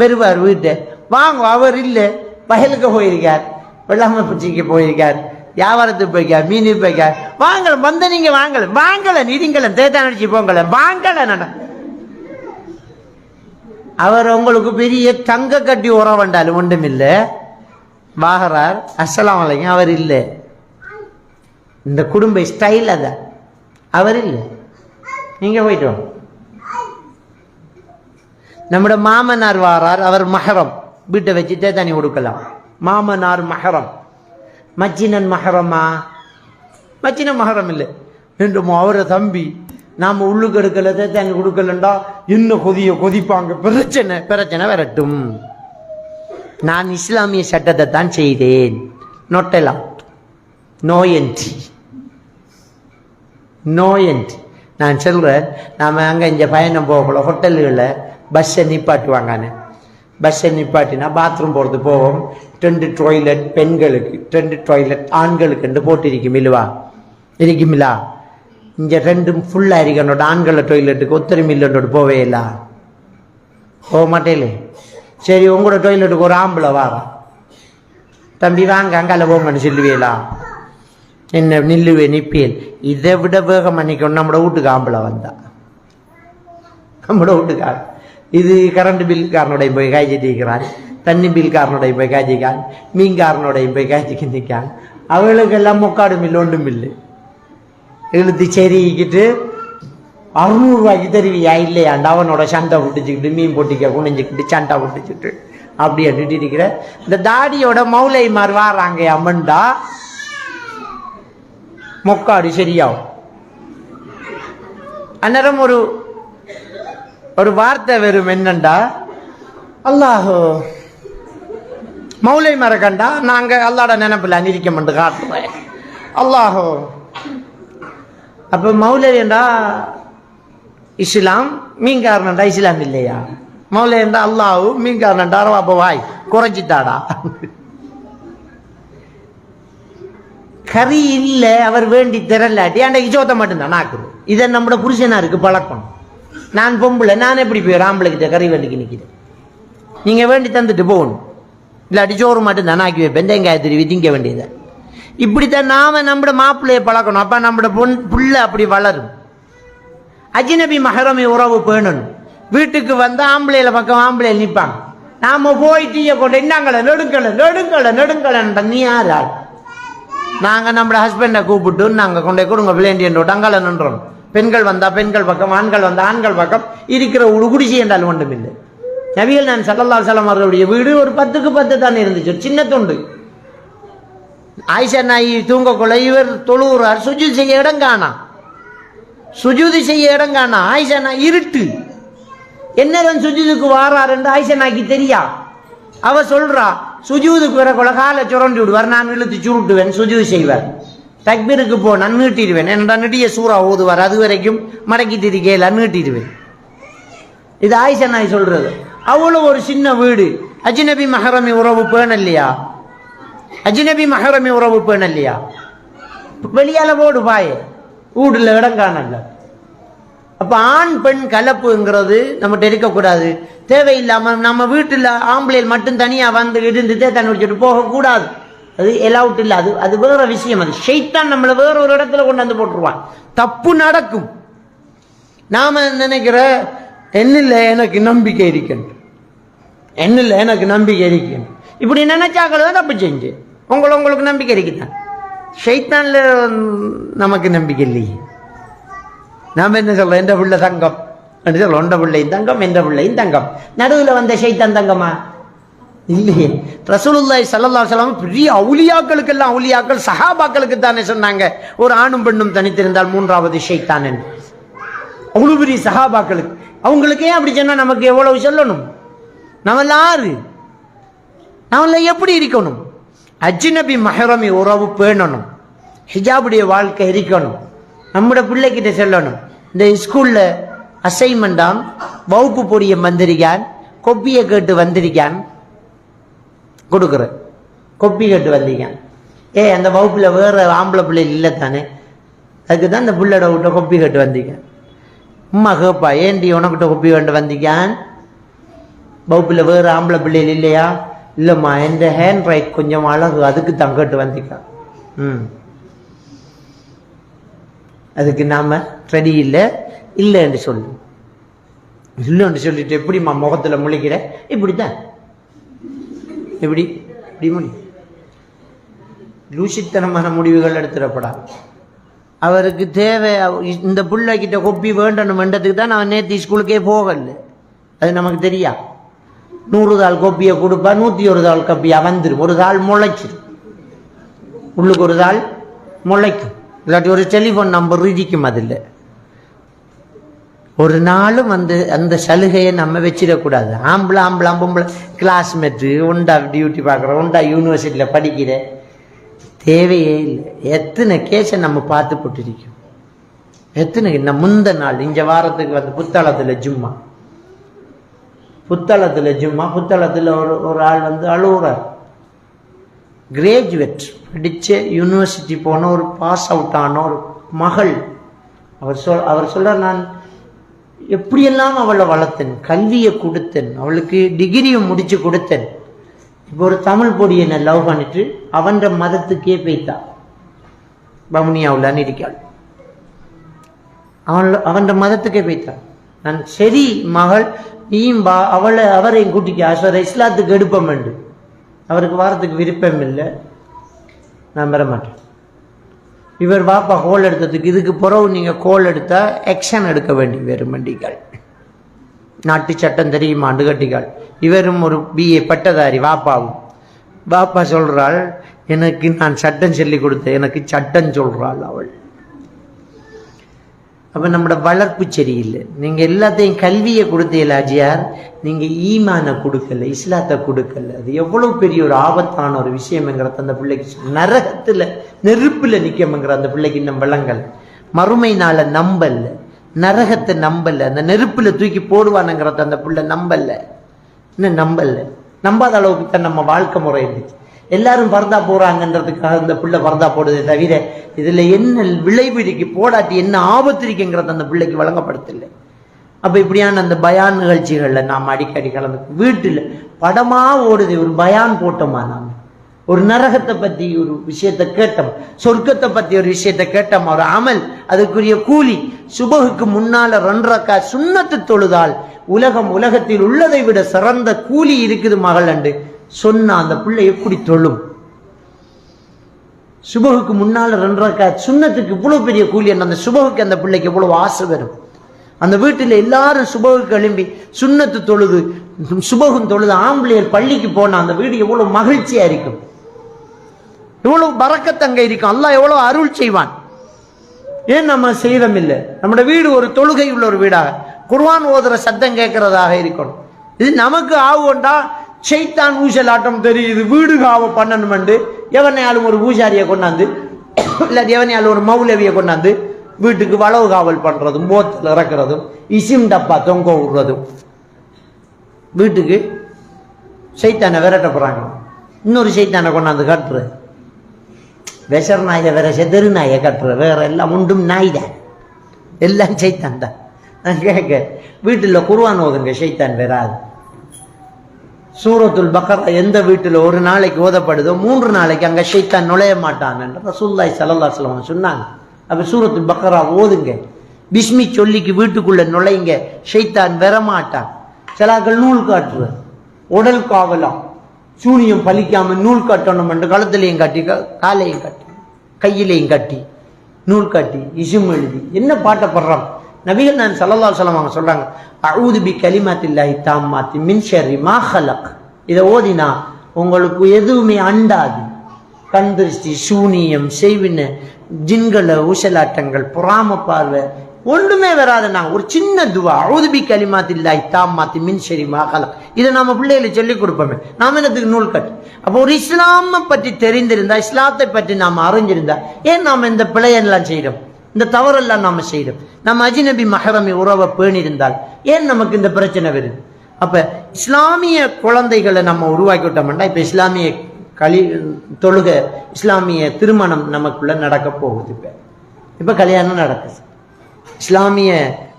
வருவார் வீட்டை வாங்க அவர் இல்லை. வயலுக்கு போயிருக்கார். வெள்ளாமை பூச்சிக்கு போயிருக்கார். வியாபாரத்துக்கு போயிருக்கார் மீனுக்கு போயிருக்கார். வாங்கலாம் வந்த நீங்க வாங்கலாம். வாங்கலை நிதிங்கல தேத்தான் அடிச்சு போங்கல வாங்கல நட அவர் உங்களுக்கு பெரிய தங்க கட்டி உரம் வேண்டாலும் ஒன்றும் இல்லை வாகிறார் அஸ்ஸலாமு அலைக்கும். அவர் இல்லை. இந்த குடும்ப ஸ்டைல் அதான். அவர் இல்லை. நீங்கள் போயிட்டு வாங்க. நம்முடைய மாமனார் வாரார் அவர் மஹரம். வீட்டை வச்சுட்டே தனி கொடுக்கலாம் மாமனார் மஹரம். மச்சினன் மஹரமா? மச்சினன் மஹரம் இல்லை. ரெண்டுமோ அவரை தம்பி. நாம் உள்ளுக்கு எடுக்கலதே தண்ணி கொடுக்கலண்டா இன்னும் கொதிய கொதிப்பாங்க. பிரச்சனை பிரச்சனை வரட்டும். நான் இஸ்லாமிய சட்டத்தை தான் செய்தேன். நொட்டலாம் நோயன்றி நோயன்றி நான் சொல்கிறேன் நாம் அங்கே இங்கே பயணம் போகல ஹோட்டல்களில் பஸ்ஸை நிப்பாட்டுவாங்கன்னு. பஸ்ஸை நிப்பாட்டினா பாத்ரூம் போகிறது போவோம் ரெண்டு டாய்லெட் பெண்களுக்கு ரெண்டு டாய்லெட் ஆண்களுக்கு போட்டிருக்கும் இல்லவா இருக்குமில்லா இங்கே ரெண்டும் ஃபுல்லாக இருக்கனோட ஆண்களை டாய்லெட்டுக்கு ஒத்தரை மில்லனோட போவே இல்ல. போக மாட்டேலே. சரி உங்களோட டாய்லெட்டுக்கு ஒரு ஆம்பளை வா. தம்பி வாங்க அங்கால போங்கன்னு சொல்லுவேலா. என்ன நில்லுவே நிப்பேன் இதை விட வேகம் அன்னைக்கு நம்மளோட வீட்டுக்கு ஆம்பளை வந்தா. நம்மளோட வீட்டுக்கு இது கரண்ட் பில்காரனுடைய போய் காய்ச்சிட்டு இருக்கிறான் தண்ணி பில்காரனுடைய போய் காய்ச்சிக்கான் மீன்காரனுடைய போய் காய்ச்சிக்கு நிற்கான் அவளுக்கெல்லாம் முக்காடு மில்லு ஒன்றும் மில்லு. இழுத்து செருகிக்கிட்டு அறுநூறுவாய்க்கு தருவியா இல்லையாண்டா அவனோட சண்டை விட்டுச்சுக்கிட்டு மீன் பொட்டிக்க குனிஞ்சுக்கிட்டு சண்டை விட்டுச்சுக்கிட்டு அப்படி அடிட்டு இருக்கிற. இந்த தாடியோட மௌலை மாதிரி வாராங்க அம்மன்டா மொக்காடு சரியாகும். அந்நேரம் ஒரு ஒரு வார்த்தை வெறும் என்னண்டா? அல்லாஹோ மௌலை மரக்கண்டா நாங்க அல்லாட நினைப்பில் அநிரிக்க மட்டும் காட்டுறேன். அல்லாஹோ அப்ப மௌலையண்டா இஸ்லாம் மீன்காரனண்டா இஸ்லாம் இல்லையா? மௌலையண்டா அல்லாஹு மீன்காரனண்டா அப்ப வாய் குறைஞ்சிட்டாடா? கறி இல்லை அவர் வேண்டி திரலாட்டி அன்றைக்கு சோத்த மட்டும்தான் நாக்குது. இதை நம்மட புருஷனாருக்கு பழக்கம் நான் பொம்பளை நான் எப்படி போய் ஆம்பளைக்கிட்ட கறி வேண்டிக்கு நிற்கிறேன் நீங்கள் வேண்டி தந்துட்டு போகணும். இல்லாட்டி சோறு மட்டும்தான் ஆக்கி வைப்பேன் தேங்காய் திருவி திங்க வேண்டியதை. இப்படித்தான் நாம் நம்ம மாப்பிள்ளையை பழக்கணும். அப்போ நம்ம பொன் புள்ள அப்படி வளரும். அஜினபி மஹரமி உறவு பேணணும். வீட்டுக்கு வந்தால் ஆம்பளையில் பக்கம் ஆம்பளையில் நிற்பாங்க நாம் போய் டீயை கொண்டு என்னங்களை நெடுங்கலை நெடுங்கலை நெடுங்கலன்ற நீ யார் ஆள்? நாங்கள் நம்ம ஹஸ்பண்டை கூப்பிட்டு நாங்கள் கொண்டே கொடுங்க பிள்ளைண்டியன் அங்கால நின்றோம். பெண்கள் வந்தால் பெண்கள் பக்கம் ஆண்கள் வந்தால் ஆண்கள் பக்கம். இருக்கிற ஒரு குடிசை என்றால் ஒன்றும் இல்லை நபிகள் நான் சல்லல்லா சலம் அவர்களுடைய வீடு ஒரு பத்துக்கு பத்து தான் இருந்துச்சு ஒரு சின்ன தொண்டு. ஆயிஷா நாயி தூங்கக்குள்ள இவர் தொழுகிறார் சுஜூதி செய்ய இடம் காணா சுஜூதி செய்ய இடம் காணா ஆயிஷா நாய் இருட்டு. என்னதான் சுஜூதுக்கு வாரார் என்று ஆயிஷா நாய்க்கு தெரியா? அவ சொல்றா சுஜூதுக்கு வரக்குள்ள காலை சுரண்டி விடுவார் நான் இழுத்து சுருட்டுவேன் சுஜூது செய்வார். தக்பீருக்கு போ நான் நீட்டிடுவேன். என்னடா நெடிய சூறா ஓதுவார். அது வரைக்கும் மடக்கி திரிக்கையில் நீட்டிடுவேன். இது ஆயிஷா நாய் சொல்றது. அவ்வளோ ஒரு சின்ன வீடு. அஜினபி மஹரமி உறவு பேண இல்லையா அஜினபி மஹரமி உறவு பேண இல்லையா வெளியால போடு பாய. வீடுல இடம் காணல அப்போ ஆண் பெண் கலப்புங்கிறது நம்மகிட்ட இருக்கக்கூடாது. தேவையில்லாமல் நம்ம வீட்டில் ஆம்பளையில் மட்டும் தனியாக வந்து இருந்து தண்ணி வச்சுட்டு போகக்கூடாது. அது எலவுட் இல்லை. அது அது வேற விஷயம் அது. ஷைத்தான் நம்மளை வேற ஒரு இடத்துல கொண்டு வந்து போட்டுருவான். தப்பு நடக்கும். நாம நினைக்கிற? என்னில் எனக்கு நம்பிக்கை இருக்கின்ற. என்னில் எனக்கு நம்பிக்கை இருக்கின்ற. இப்படி நினைச்சாக்கள் தான் தப்பு செஞ்சு. உங்களை உங்களுக்கு நம்பிக்கை இருக்குதான். ஷைத்தானில் நமக்கு நம்பிக்கை இல்லையே. நாம என்ன சொல்ல எந்த பிள்ளை தங்கம்? என்று சொல்ல ஒன்ற பிள்ளையும் தங்கம் என்ற பிள்ளையும் தங்கம். நடுவில் வந்த ஷைத்தான் தங்கமா? இல்லையே. ரசூலுல்லாய் சல்லல்லா சலாம் பெரிய அவுலியாக்களுக்கு எல்லாம் அவுலியாக்கள் சஹாபாக்களுக்கு தானே சொன்னாங்க. ஒரு ஆணும் பெண்ணும் தனித்திருந்தால் மூன்றாவது ஷைத்தான் என்று. அவ்வளவு பெரிய சஹாபாக்களுக்கு. அவங்களுக்கு ஏன் அப்படி சொன்னா நமக்கு எவ்வளவு சொல்லணும்? நம்மள ஆறு நம்மள எப்படி இருக்கணும் அஜ்னபி மஹரமி உறவு பேணணும். ஹிஜாபுடைய வாழ்க்கை இருக்கணும் நம்முடைய பிள்ளைகிட்ட சொல்லணும். இந்த ஸ்கூல்ல அசைன்மெண்டாம் வகுப்பு பொடியை வந்திருக்கான் கொப்பியை கேட்டு வந்திருக்கான். கொடுக்குறேன். கொப்பி கட்டு வந்தீங்க ஏ அந்த வகுப்பில் வேற ஆம்பளை பிள்ளை இல்லை தானே அதுக்கு தான் இந்த பிள்ளையோட விட்ட கொப்பி கட்டு வந்தீங்க அம்மா கேப்பா ஏன்டி உனக்கிட்ட கொப்பி வேண்டு வந்தீங்க வகுப்பில் வேறு ஆம்பளை பிள்ளைகள் இல்லையா? இல்லைம்மா என் ஹேண்ட் ரைட் கொஞ்சம் அழகு அதுக்கு தங்கட்டு வந்தீங்க ம். அதுக்கு நாம் ரெடி இல்லை? இல்லைன்னு சொல்லு. இல்லைன்னு சொல்லிட்டு எப்படிம்மா முகத்தில் முழிக்கிற? இப்படித்தான். எப்படி? இப்படி முடி. லூசித்தனமான முடிவுகள் எடுத்துடப்படாது. அவருக்கு தேவை இந்த பிள்ளைகிட்ட கொப்பி வேண்டணும் வேண்டதுக்கு தான் நான் நேற்று ஸ்கூலுக்கே போகல. அது நமக்கு தெரியா? நூறு தாள் கொப்பியை கொடுப்பா நூற்றி ஒரு தாள் கப்பியா வந்துடும் ஒரு தாள் முளைச்சிடும் உள்ளுக்கு ஒரு தாள் முளைக்கும். இல்லாட்டி ஒரு டெலிஃபோன் நம்பர் இருக்கும் அதில். ஒரு நாளும் அந்த அந்த சலுகையை நம்ம வச்சிடக்கூடாது ஆம்பளை ஆம்பளை பொம்பளை கிளாஸ்மேட்டு உண்டா டியூட்டி பார்க்குற உண்டா யூனிவர்சிட்டியில் படிக்கிற தேவையே இல்லை. எத்தனை கேஸை நம்ம பார்த்து போட்டிருக்கோம். எத்தனை இந்த முந்த நாள் இந்த வாரத்துக்கு வந்து புத்தளத்தில் ஜும்மா. புத்தளத்தில் ஜும்மா புத்தளத்தில் ஒரு ஒரு ஆள் வந்து அழுகுறார் கிராஜுவேட் படித்த யூனிவர்சிட்டி போன ஒரு பாஸ் அவுட் ஆன ஒரு மகள். அவர் சொல் அவர் சொல்றார் நான் எப்படியெல்லாம் அவளை வளர்த்தேன் கல்வியை கொடுத்தேன் அவளுக்கு டிகிரியை முடிச்சு கொடுத்தேன். இப்போ ஒரு தமிழ் பொடியனை லவ் பண்ணிட்டு அவன்ற மதத்துக்கே போய்த்தா. பவுனியாவில் இருக்காள். அவன் அவன்ற மதத்துக்கே போய்த்தான் நான் சரி மகள் நீயும் பா அவளை அவரையும் கூட்டிக்க. அஸ்வர இஸ்லாத்துக்கு எடுப்பம் வேண்டும் அவருக்கு வாரத்துக்கு விருப்பம் இல்லை. நான் பெற மாட்டேன். இவர் வாப்பா கோல் எடுத்ததுக்கு இதுக்கு பிறகு நீங்கள் கோல் எடுத்தால் ஆக்ஷன் எடுக்க வேண்டி வரும் வண்டிகள் நாட்டு சட்டம் தெரியுமா? அண்டுகட்டிகள் இவரும் ஒரு பிஏ பட்டதாரி வாப்பாவும். வாப்பா சொல்கிறாள் எனக்கு நான் சட்டம் சொல்லி கொடுத்தேன். எனக்கு சட்டம் சொல்கிறாள் அவள். அப்போ நம்மளோட வளர்ப்பு சரியில்லை. நீங்கள் எல்லாத்தையும் கல்வியை கொடுத்தீங்களா அஜியார் நீங்கள் ஈமானை கொடுக்கல இஸ்லாத்தை கொடுக்கல. அது எவ்வளோ பெரிய ஒரு ஆபத்தான ஒரு விஷயம்ங்கிறத அந்த பிள்ளைக்கு நரகத்தில் நெருப்பில் நிற்கமுங்கிற அந்த பிள்ளைக்கு இன்னும் விளங்கல் மறுமை நாளை நம்பல்ல. நரகத்தை நம்பல அந்த நெருப்பில் தூக்கி போடுவானுங்கிறத அந்த பிள்ளை நம்பல இன்னும் நம்பல நம்பாத அளவுக்கு தான் நம்ம வாழ்க்கை முறை இருந்துச்சு எல்லாரும் பர்தா போறாங்கன்றதுக்காக இந்த பிள்ளை பர்தா போடுதே தவிர இதுல என்ன விளைவு இருக்கு போடாட்டி என்ன ஆபத்து இருக்குங்கிறத அந்த பிள்ளைக்கு வழங்கப்படுத்தல அப்ப இப்படியான அந்த பயான் நிகழ்ச்சிகள்ல நாம் அடிக்கடி கலந்து வீட்டுல படமா ஓடுது ஒரு பயான் போட்டோமா நாம? ஒரு நரகத்தை பத்தி ஒரு விஷயத்தை கேட்டோம். சொர்க்கத்தை பத்தி ஒரு விஷயத்தை கேட்டோம். ஒரு அமல் அதுக்குரிய கூலி. சுபகுக்கு முன்னால ரெண்டரக்கா சுண்ணத்து தொழுதால் உலகம் உலகத்தில் உள்ளதை விட சிறந்த கூலி இருக்குது மகள் அண்டு. சொன்னா அந்த பிள்ளை எப்படி தொழும்? சுபகுக்கு முன்னால ரெண்டரக்கா சுண்ணத்துக்கு இவ்வளவு பெரிய கூலி என்ன அந்த சுபகுக்கு அந்த பிள்ளைக்கு எவ்வளவு ஆசை வரும். அந்த வீட்டில் எல்லாரும் சுபகுக்கு எழும்பி சுண்ணத்து தொழுது சுபகும் தொழுது ஆம்பளையர் பள்ளிக்கு போனால் அந்த வீடு எவ்வளவு மகிழ்ச்சியா இருக்கும். எவ்வளவு பறக்கத்தங்க இருக்கும். அல்லாஹ் எவ்வளவு அருள் செய்வான். ஏன் நம்ம செய்தம் இல்லை? நம்முடைய வீடு ஒரு தொழுகை உள்ள ஒரு வீடாக. குர்வான் ஓதுற சத்தம் கேட்கறதாக இருக்கணும். இது நமக்கு ஆவுண்டா செய்தான் ஊசல் ஊசலாட்டம் தெரியுது. வீடு காவ பண்ணணுமெண்டு எவனையாலும் ஒரு பூஜாரியை கொண்டாந்து இல்லாட்டி எவனையாலும் ஒரு மௌலவியை கொண்டாந்து வீட்டுக்கு வளவு காவல் பண்றதும் போத்தில் இறக்குறதும் இசிம் டப்பா தொங்க விடுறதும். வீட்டுக்கு சைத்தானை விரட்ட போகிறாங்க இன்னொரு சைத்தானை கொண்டாந்து கட்டுறது. விஷர் நாயை வேற செதறு நாயை கட்டுற வேற எல்லாம் உண்டும் நாய் தான் எல்லாம் சைத்தான் தான் நான் கேட்க வீட்டில் குருவான் ஓதுங்க சைத்தான் வராது. சூரத்துல் பக்கரா எந்த வீட்டில் ஒரு நாளைக்கு ஓதப்படுதோ மூன்று நாளைக்கு அங்கே ஷைத்தான் நுழைய மாட்டான் என்று ரசூல்லாய் சொல்லுவாங்க சொன்னாங்க. அப்போ சூரத்துல் பக்கரா ஓதுங்க. பிஸ்மி சொல்லிக்கு வீட்டுக்குள்ளே நுழைங்க ஷைத்தான் வரமாட்டான். சிலாக்கள் நூல் காட்டுற உடல் காவலம் சூனியம் பலிக்காமல் நூல் கட்டணும் என்ற கழுத்துலையும் கட்டி காலையும் கட்டி கையிலையும் கட்டி நூல் கட்டி இசும் எழுதி. என்ன பாட்டை படுறான்? நபிகள் நான் சல்லல்லா சொல்லுவாங்க சொல்கிறாங்க அழுது பி கலிமாத்தில்லாஹி தாம்மாத்தி மாத்தி ஷர்ரி மாஹலக் இதை ஓதினா உங்களுக்கு எதுவுமே அண்டாது. கண் திருஷ்டி சூனியம் செய்வின ஜின்கள ஊசலாட்டங்கள் பொறாம பார்வை ஒன்றுமே வராதுண்ணா ஒரு சின்ன துவா. அவுதுபி கலிமாத்தில்லாய் தாம்மாத்தி மின் ஷரி மகளம் இதை நம்ம பிள்ளைகளை சொல்லிக் கொடுப்போமே. நாம என்னத்துக்கு நூல் கட்டு அப்போ ஒரு இஸ்லாமை பற்றி தெரிந்திருந்தா இஸ்லாத்தை பற்றி நாம் அறிஞ்சிருந்தா ஏன் நாம் இந்த பிழையெல்லாம் செய்கிறோம் இந்த தவறெல்லாம் நாம் செய்கிறோம் நம்ம அஜினபி மஹரமி உறவை பேணியிருந்தால் ஏன் நமக்கு இந்த பிரச்சனை வருது? அப்போ இஸ்லாமிய குழந்தைகளை நம்ம உருவாக்கி விட்டோம்னா இப்போ இஸ்லாமிய களி தொழுக இஸ்லாமிய திருமணம் நமக்குள்ள நடக்க போகுது இப்ப. இப்போ கல்யாணம் நடக்குது. இஸ்லாமிய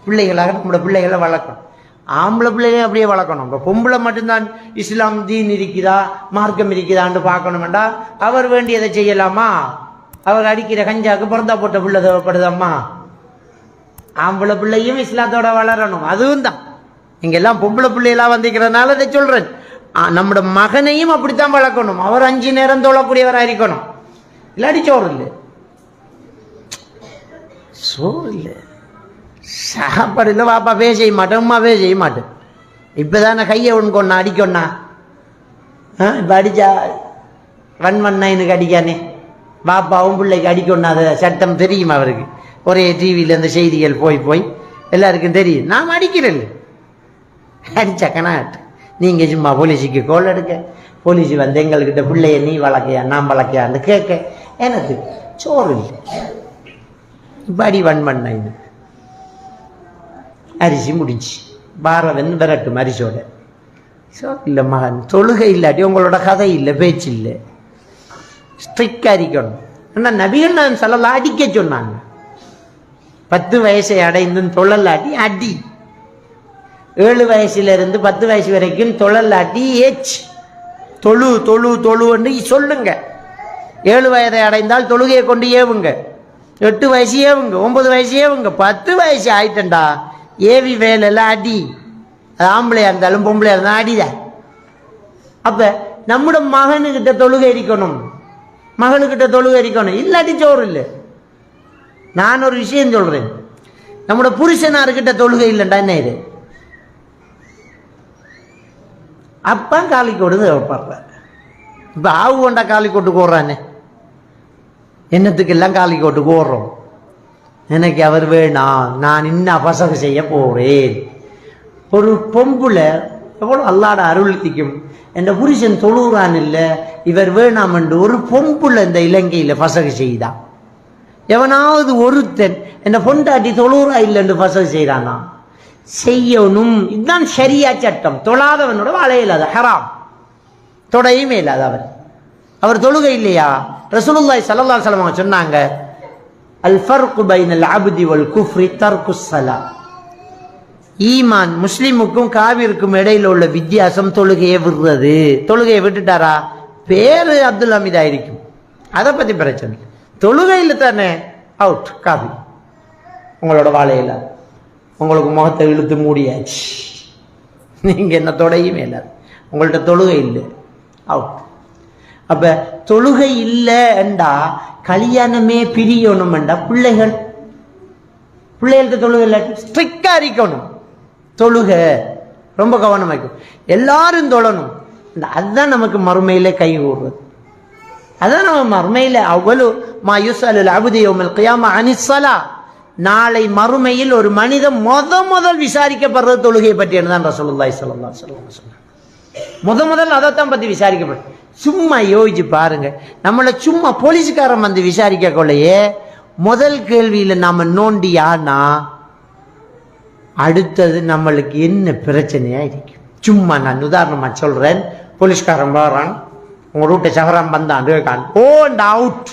பிள்ளைகளாக நம்மளோட பிள்ளைகளை வளர்க்கணும். ஆம்பளை பிள்ளைகளையும் அப்படியே வளர்க்கணும். இப்போ பொம்பளை மட்டும்தான் இஸ்லாம் தீன் இருக்குதா மார்க்கம் இருக்குதான்னு பார்க்கணுமெண்டா அவர் வேண்டியதை செய்யலாமா? அவர் அடிக்கிற கஞ்சாக்கு பிறந்தா போட்ட பிள்ளை தேவைப்படுதம்மா? ஆம்பளை பிள்ளையும் இஸ்லாத்தோட வளரணும். அதுவும் தான் இங்கெல்லாம் பொம்பளை பிள்ளையெல்லாம் வந்திருக்கிறதுனால இதை சொல்கிறேன் ஆ, நம்மட மகனையும் அப்படித்தான் வளர்க்கணும். அவர் அஞ்சு நேரம் தோழக்கூடியவராக இருக்கணும் இல்லாட்டி சோறு இல்லை. சோறு இல்லை. சாப்பாடு இல்லை வாப்பாவே செய்ய மாட்டேன் உமாவே செய்ய மாட்டேன். இப்போ தானே கையை ஒன்று அடிக்கொண்ணா ஆ இப்போ அடிச்சா ரன் பண்ணாயினுக்கு அடிக்கானே? பாப்பாவும் பிள்ளைக்கு அடிக்கொண்ணா அது சட்டம் தெரியும் அவருக்கு? ஒரே டிவியில் இந்த செய்திகள் போய் போய் எல்லாருக்கும் தெரியும். நாம் அடிக்கிறேன் அடிச்சக்கனா நீங்கள் சும்மா போலீஸுக்கு கோல் எடுக்க. போலீஸ் வந்து எங்கள்கிட்ட பிள்ளைய நீ வளர்க்கையா நான் வளர்க்கையான்னு கேட்க. எனக்கு சோறு இல்லை. இப்படி ஒன் வன் பண்ணாயின்னு அரிசி முடிஞ்சு. பாரவன் விரட்டும் அரிசோட ஸோ இல்லை மகன் தொழுகை இல்லாட்டி உங்களோட கதை இல்லை பேச்சு இல்லை. ஸ்ட்ரிக்டாக அரிக்கணும் ஆனால் நபிகள் நான் சொல்லலாம் அடிக்க சொன்னாங்க. பத்து வயசை அடைந்து தொழலாட்டி அடி. ஏழு வயசுலேருந்து பத்து வயசு வரைக்கும் தொழலாட்டி ஏச் தொழு தொழு தொழுன்னு சொல்லுங்க. ஏழு வயதை அடைந்தால் தொழுகையை கொண்டு ஏவுங்க. எட்டு வயசு ஏவுங்க ஒன்பது வயசு ஏவுங்க பத்து வயசு ஆயிட்டண்டா ஏவி வேலெல்லாம் அடி. அது ஆம்பளையா இருந்தாலும் பொம்பளையா இருந்தாலும் அடித அப்ப நம்முடைய மகனுக்கிட்ட தொழுகை இருக்கணும் மகளுக்கிட்ட தொழுகை இருக்கணும் இல்லாட்டி சோறு இல்லை. நான் ஒரு விஷயம் சொல்றேன். நம்முட புருஷனாருக்கிட்ட தொழுகை இல்லைண்டா என்ன இது? அப்பா காலிக்கோடு தேவைப்படுற இப்போ ஆவு கொண்டா காலிக்கோட்டுக்கு ஓடுறானே. என்னத்துக்கெல்லாம் கொட்டு போடுறோம் எனக்கு அவர் வேணாம் நான் இன்னும் அபசகம் செய்ய போறேன் ஒரு பொம்புல எவ்வளோ அல்லாட அருள் திக்கும் என்ற புருஷன் தொழுகிறான் இல்லை இவர் வேணாம் என்று ஒரு பொம்புல இந்த இலங்கையில் பசகு செய்தான் எவனாவது ஒருத்தன் என்ன பொண்டாட்டி தொழுறா இல்லைன்னு பசகு செய்கிறானா செய்யணும். இதுதான் சரியா சட்டம். தொழாதவனோட வாழ ஹராம். தொடையுமே இல்லாத அவர் அவர் தொழுகை இல்லையா? ரசூலுல்லாய் ஸல்லல்லாஹு சலமாக சொன்னாங்க அல் பைனல் அப்தி வல் குஃப்ரி தர்கு சலா ஈமான் முஸ்லிமுக்கும் காவிருக்கும் இடையில உள்ள வித்தியாசம் தொழுகையை விடுறது. தொழுகையை விட்டுட்டாரா? பேரு அப்துல் ஹமீதா இருக்கும் அதை பத்தி பிரச்சனை இல்லை. தொழுகையில் தானே அவுட் காவி. உங்களோட வாழையில. உங்களுக்கு முகத்தை இழுத்து மூடியாச்சு. நீங்க என்ன தொடையுமே இல்லை. உங்கள்ட்ட தொழுகை இல்லை. அவுட் அப்ப தொழுகை இல்லைண்டா கல்யாணமே பிரியணும்டா பிள்ளைகள். பிள்ளைகளுக்கு தொழுகை இல்லாட்டி ஸ்ட்ரிக்டா இருக்கணும். தொழுக ரொம்ப கவனம் எல்லாரும் தொழணும். இந்த அதுதான் நமக்கு மறுமையில கை கூடுறது அதான் நம்ம மறுமையில அவ்வளவு மா யுசல் அபுதியோமல் கியாமா அனிசலா நாளை மறுமையில் ஒரு மனிதன் முத முதல் விசாரிக்கப்படுறது தொழுகையை பற்றி தான் ரசூலுல்லாஹி ஸல்லல்லாஹு அலைஹி சொன்னாங்க. முத முதல் அதைத்தான் பற்றி விசாரிக்கப்படும். சும்மா யோசிச்சு பாருங்க. நம்மளை சும்மா போலீஸ்காரன் வந்து விசாரிக்க கொள்ளையே முதல் கேள்வியில் நாம் நோண்டியானா அடுத்தது நம்மளுக்கு என்ன பிரச்சனையாக இருக்கும் சும்மா நான் உதாரணமாக சொல்கிறேன் போலீஸ்காரன் வரான். உங்கள் ரூட்டை சகரம் வந்தான் இருக்கான் ஓ அவுட்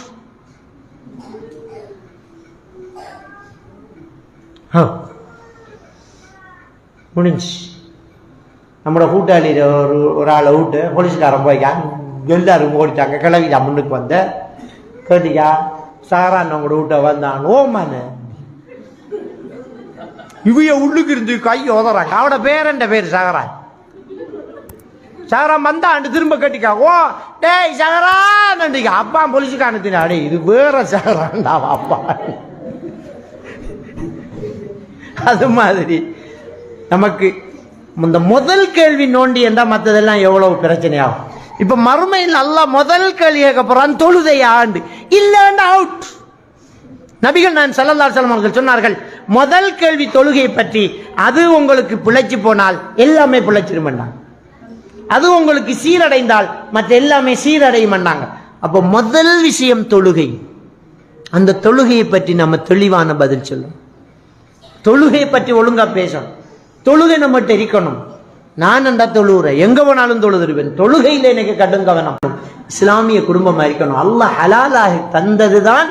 முடிஞ்சு நம்மளோட கூட்டாளியில் ஒரு ஒரு ஆளை விட்டு போலீஸ்காரன் போய்க்கான். எல்லாரும் ஓடிட்டாங்க. கிளவிடா முன்னுக்கு வந்த. கேட்டியா? சாரான் உங்களோட வீட்டை வந்தான். ஓமானு இவைய உள்ளுக்கு இருந்து கை உதறாங்க. அவட பேர் என்ன பேர் சகரான் சகரான் வந்தாண்டு திரும்ப கட்டிக்கா. ஓ டேய் சகரான் அப்பா போலீஸுக்கான அடே இது வேற சகரான்டா அப்பா. அது மாதிரி நமக்கு இந்த முதல் கேள்வி நோண்டி என்றால் மற்றதெல்லாம் எவ்வளவு பிரச்சனையாகும்? இப்ப மறுமையில் நல்லா முதல் கேள்வி கேட்க போறான் தொழுதை ஆண்டு. இல்லைன்னு அவுட் நபிகள் நான் சல்லல்லாஹு செல்லம் அவர்கள் சொன்னார்கள் முதல் கேள்வி தொழுகையை பற்றி அது உங்களுக்கு பிழைச்சி போனால் எல்லாமே பிழைச்சிடும் அது உங்களுக்கு சீரடைந்தால் மற்ற எல்லாமே சீரடையும் அப்போ முதல் விஷயம் தொழுகை. அந்த தொழுகையை பற்றி நம்ம தெளிவான பதில் சொல்லணும் தொழுகையை பற்றி ஒழுங்காக பேசணும். தொழுகை நம்மகிட்ட இருக்கணும். நான் என்றா தொழுகிறேன் எங்க போனாலும் தொழுதுருவேன். தொழுகையில் எனக்கு கடும் கவனம். இஸ்லாமிய குடும்பமா இருக்கணும். அல்லாஹ் ஹலாலாக தந்ததுதான்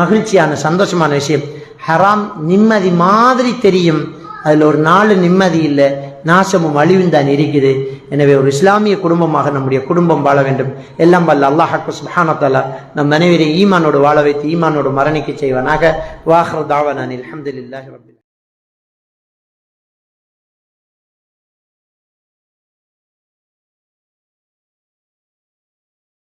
மகிழ்ச்சியான சந்தோஷமான விஷயம். ஹராம் நிம்மதி மாதிரி தெரியும். அதில் ஒரு நாலு நிம்மதி இல்லை. நாசமும் அழிவும் தான் இருக்குது. எனவே ஒரு இஸ்லாமிய குடும்பமாக நம்முடைய குடும்பம் வாழ வேண்டும். எல்லாம் வல்ல அல்லாஹாக்கு சுப்ஹானத்தாலா நம் மனைவியை ஈமானோடு வாழ வைத்து ஈமானோடு மரணிக்க செய்வானாக. வாஹர் தாவனான் அஹமதுல்லாஹி